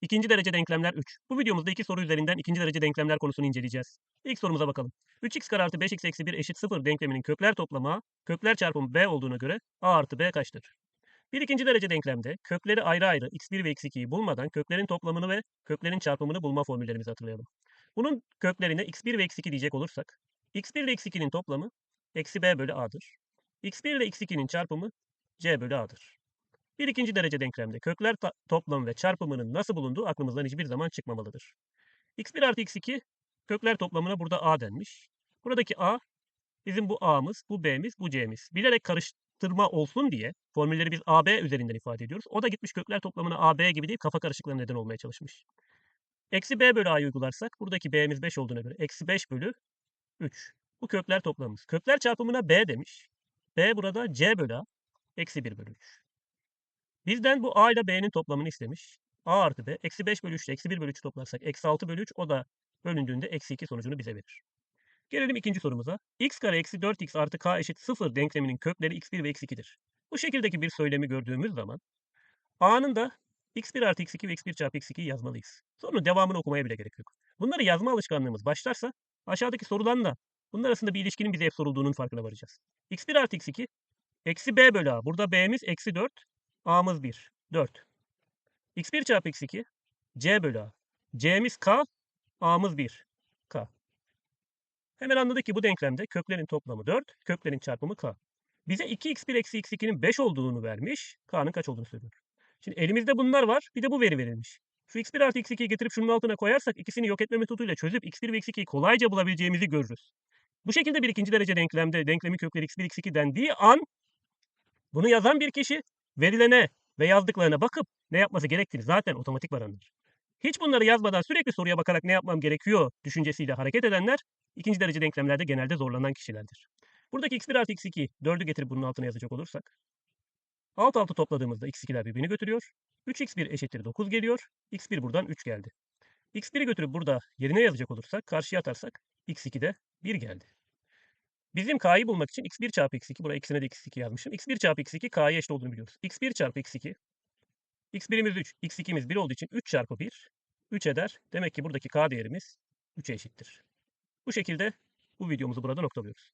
İkinci derece denklemler 3. Bu videomuzda iki soru üzerinden ikinci derece denklemler konusunu inceleyeceğiz. İlk sorumuza bakalım. 3x kare artı 5x eksi 1 eşit 0 denkleminin kökler toplamı a, kökler çarpımı b olduğuna göre a artı b kaçtır? Bir ikinci derece denklemde kökleri ayrı ayrı x1 ve x2'yi bulmadan köklerin toplamını ve köklerin çarpımını bulma formüllerimizi hatırlayalım. Bunun köklerine x1 ve x2 diyecek olursak, x1 ile x2'nin toplamı eksi b bölü a'dır. x1 ile x2'nin çarpımı c bölü a'dır. Bir ikinci derece denklemde kökler toplamı ve çarpımının nasıl bulunduğu aklımızdan hiçbir zaman çıkmamalıdır. x1 artı x2 kökler toplamına burada a denmiş. Buradaki a bizim bu a'mız, bu b'miz, bu c'miz. Bilerek karıştırma olsun diye formülleri biz ab üzerinden ifade ediyoruz. O da gitmiş kökler toplamına ab gibi değil kafa karışıklığına neden olmaya çalışmış. Eksi b bölü a'yı uygularsak buradaki b'miz 5 olduğuna göre eksi 5 bölü 3. Bu kökler toplamımız. Kökler çarpımına b demiş. b burada c bölü a eksi 1 bölü 3. Bizden bu a ile b'nin toplamını istemiş. a artı b. Eksi 5 bölü 3 ile eksi 1 bölü 3 toplarsak eksi 6 bölü 3 o da bölündüğünde eksi 2 sonucunu bize verir. Gelelim ikinci sorumuza. x kare eksi 4x artı k eşit 0 denkleminin kökleri x1 ve x2'dir. Bu şekildeki bir söylemi gördüğümüz zaman a'nın da x1 artı x2 ve x1 çarpı x2'yi yazmalıyız. Sonra devamını okumaya bile gerek yok. Bunları yazma alışkanlığımız başlarsa aşağıdaki sorularla bunlar arasında bir ilişkinin bize hep sorulduğunun farkına varacağız. x1 artı x2 eksi b bölü a. Burada b'miz eksi 4, a'mız 1. 4. x1 çarpı x2 c bölü a. c'miz k, a'mız 1. k. Hemen anladık ki bu denklemde köklerin toplamı 4, köklerin çarpımı k. Bize 2x1 eksi x2'nin 5 olduğunu vermiş, k'nın kaç olduğunu söylüyor. Şimdi elimizde bunlar var, bir de bu veri verilmiş. Şu x1 artı x2'yi getirip şunun altına koyarsak ikisini yok etme metoduyla çözüp x1 ve x2'yi kolayca bulabileceğimizi görürüz. Bu şekilde bir ikinci derece denklemde denklemin kökleri x1 x2 dendiği an bunu yazan bir kişi verilene ve yazdıklarına bakıp ne yapması gerektiğini zaten otomatik anlar. Hiç bunları yazmadan sürekli soruya bakarak ne yapmam gerekiyor düşüncesiyle hareket edenler ikinci derece denklemlerde genelde zorlanan kişilerdir. Buradaki x1 artı x2 4'ü getirip bunun altına yazacak olursak alt altı topladığımızda x2'ler birbirini götürüyor. 3x1 eşittir 9 geliyor. x1 buradan 3 geldi. x1'i götürüp burada yerine yazacak olursak karşıya atarsak x2'de 1 geldi. Bizim k'yı bulmak için x1 çarpı x2, buraya ikisine de x2 yazmışım. x1 çarpı x2 k'ya eşit olduğunu biliyoruz. x1 çarpı x2, x1'imiz 3, x2'miz 1 olduğu için 3 çarpı 1, 3 eder. Demek ki buradaki k değerimiz 3'e eşittir. Bu şekilde bu videomuzu burada noktalıyoruz.